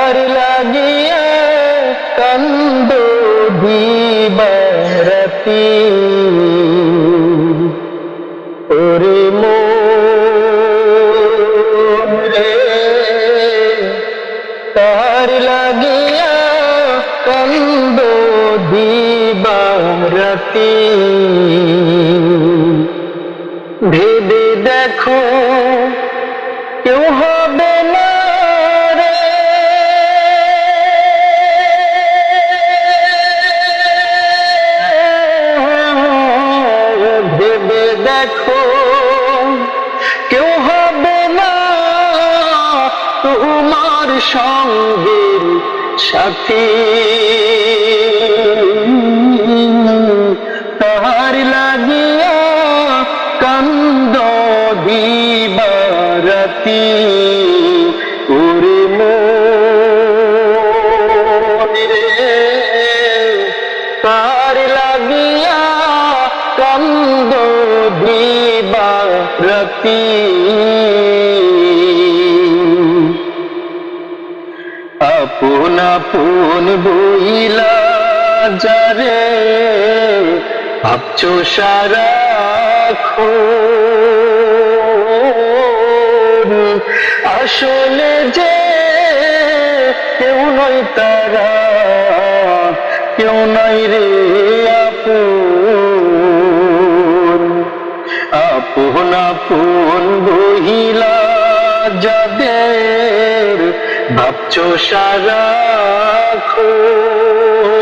তার লাগিয়া কান্দ দিবারতি ওরে মো রে তার লাগিয়া কান্দ দিবারতি ভেবে দেখো কেউ হবে দেখো কেউ হবে না তোমার সঙ্গের সাথী। তাহার লাগিয়া কান্দ দিবারতি। দিবারতি আপন আপন বইলা যারে ভাবছ সারা আসলে যে কেউ নয় তারা কেউ নাই রে আপন বহিলা যাদের ভাবছ সারা